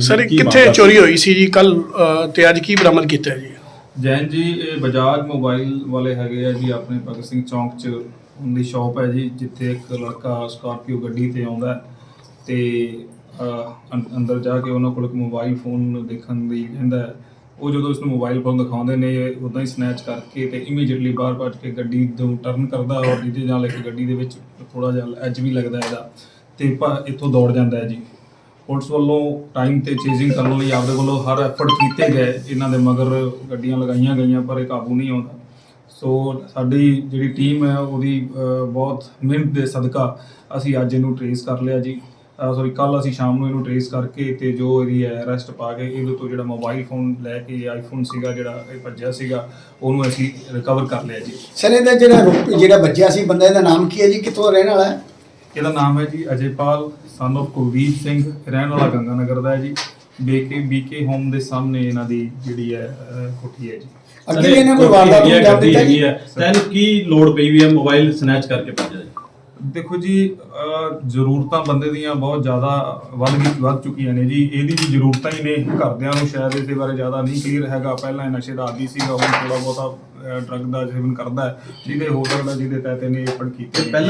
Sir ਕੀ ਕਿੱਥੇ ਮਾਮਲਾ? ਚੋਰੀ ਹੋਈ ਸੀ ਜੀ? ਕੱਲ ਤੇ ਅੱਜ ਕੀ ਬਰਾਮਦ ਕੀਤਾ ਹੈ ਜੀ? ਜੈਨ ਜੀ ਇਹ ਬਜਾਜ ਮੋਬਾਈਲ ਵਾਲੇ ਹੈਗੇ ਆ ਜੀ ਆਪਣੇ ਭਗਤ ਸਿੰਘ ਚੌਂਕ 'ਚ। ਉਹਦੀ ਸ਼ਾਪ ਹੈ ਜੀ ਜਿੱਥੇ ਇੱਕ ਲੜਕਾ ਸਕਾਰਪੀਓ ਗੱਡੀ ਤੇ ਆਉਂਦਾ ਹੈ। ਤੇ ਅਹ, ਅੰ- ਅੰਦਰ ਜਾ ਕੇ ਉਹਨਾਂ ਕੋਲ ਇੱਕ ਮੋਬਾਈਲ ਫੋਨ ਦੇਖਣ ਦੀ ਕਹਿੰਦਾ ਹੈ। ਉਹ ਜਦੋਂ ਇਸ ਨੂੰ ਮੋਬਾਈਲ ਫੋਨ ਦਿਖਾਉਂਦੇ ਨੇ ਉਦਾਂ ਹੀ ਸਨੈਚ ਕਰਕੇ ਤੇ ਇਮੀਡੀਏਟਲੀ ਬਾਹਰ ਭੱਜ ਕੇ ਗੱਡੀ ਤੋਂ ਟਰਨ ਕਰਦਾ ਔਰ ਜਿਹਦੇ ਨਾਲ ਇੱਕ ਗੱਡੀ ਦੇ ਵਿੱਚ ਥੋੜਾ ਜਿਹਾ ਐਜ ਵੀ ਲੱਗਦਾ ਇਹਦਾ। ਤੇ ਭਾ- ਇੱਥੋਂ ਦੌੜ ਜਾਂਦਾ ਹੈ ਜੀ। ਪੁਲਿਸ ਵੱਲੋਂ ਟਾਈਮ ਤੇ ਚੇਜ਼ਿੰਗ ਕਰਨ ਲਈ ਆਪਦੇ ਵੱਲੋਂ ਹਰ ਐਫਰਟ ਕੀਤੇ ਗਏ ਇਹਨਾਂ ਦੇ ਮਗਰ ਗੱਡੀਆਂ ਲਗਾਈਆਂ ਗਈਆਂ, ਪਰ ਇਹ ਕਾਬੂ ਨਹੀਂ ਆਉਂਦਾ। ਸੋ ਸਾਡੀ ਜਿਹੜੀ ਟੀਮ ਹੈ, ਉਹਦੀ ਬਹੁਤ ਮਿਹਨਤ ਦੇ ਸਦਕਾ ਅਸੀਂ ਅੱਜ ਇਹਨੂੰ ਟਰੇਸ ਕਰ ਲਿਆ ਜੀ। ਸੌਰੀ ਕੱਲ ਅਸੀਂ ਸ਼ਾਮ ਨੂੰ ਇਹਨੂੰ ਟਰੇਸ ਕਰਕੇ ਤੇ ਜੋ ਇਹਦੀ ਅਰੈਸਟ ਪਾ ਕੇ ਇਹਦੇ ਤੋਂ ਜਿਹੜਾ ਮੋਬਾਈਲ ਫੋਨ ਲੈ ਕੇ ਆਈਫੋਨ ਸੀਗਾ, ਜਿਹੜਾ ਇਹ ਭੱਜਿਆ ਸੀਗਾ, ਉਹਨੂੰ ਅਸੀਂ ਰਿਕਵਰ ਕਰ ਲਿਆ ਜੀ। ਸਰ ਇਹਦਾ ਜਿਹੜਾ ਜਿਹੜਾ ਭੱਜਿਆ ਸੀ, ਬੰਦਾ, ਇਹਦਾ ਨਾਮ ਕੀ ਹੈ ਜੀ? ਕਿੱਥੋਂ ਰਹਿਣ ਵਾਲਾ ਹੈ? ਇਹਦਾ ਨਾਮ ਹੈ ਜੀ ਅਜੇਪਾਲ son of ਕੁਲਦੀਪ ਸਿੰਘ ਰਹਿਣ ਵਾਲਾ ਗੰਗਾ ਨਗਰ ਦਾ ਹੈ ਜੀ। ਬੀਕੇ ਬੀਕੇ ਹੋਮ ਦੇ ਸਾਹਮਣੇ ਇਹਨਾਂ ਦੀ ਜਿਹੜੀ ਹੈ ਅਹ, ਕੋਠੀ ਹੈ ਜੀ। ਅੱਗੇ ਵੀ ਇਹਨਾਂ ਕੋਈ ਵਾਰਦਾਤ ਨੂੰ ਅੰਜਾਮ ਦਿੱਤਾ ਜੀ ਤੈਨੂੰ ਕੀ ਲੋੜ ਪਈ ਵੀ ਹੈ ਮੋਬਾਈਲ ਸਨੈਚ ਕਰਕੇ ਭੱਜਿਆ ਜੀ ਦੇਖੋ ਜੀ ਅਹ, ਜ਼ਰੂਰਤਾਂ ਬੰਦੇ ਦੀਆਂ ਬਹੁਤ ਜ਼ਿਆਦਾ ਵੱਧ ਗਈ ਵੱਧ ਚੁੱਕੀਆਂ ਨੇ ਜੀ। ਇਹਦੀ ਵੀ ਜ਼ਰੂਰਤਾਂ ਹੀ ਨੇ। ਘਰਦਿਆਂ ਨੂੰ ਸ਼ਾਇਦ ਇਸ ਦੇ ਬਾਰੇ ਜ਼ਿਆਦਾ ਨਹੀਂ ਕਲੀਅਰ ਹੈਗਾ। ਪਹਿਲਾਂ ਇਹ ਨਸ਼ੇ ਦਾ ਆਦੀ ਸੀਗਾ ਹੁਣ ਥੋੜਾ ਬਹੁਤਾ ਡਰੱਗ ਦਾ ਸੇਵਨ ਕਰਦਾ ਹੈ। ਜਿਹਦੇ ਹੋ ਸਕਦਾ ਜਿਹਦੇ ਤਹਿਤ ਇਹਨੇ ਇਹ ਫੜ ਕੀਤੇ। ਪਹਿਲਾਂ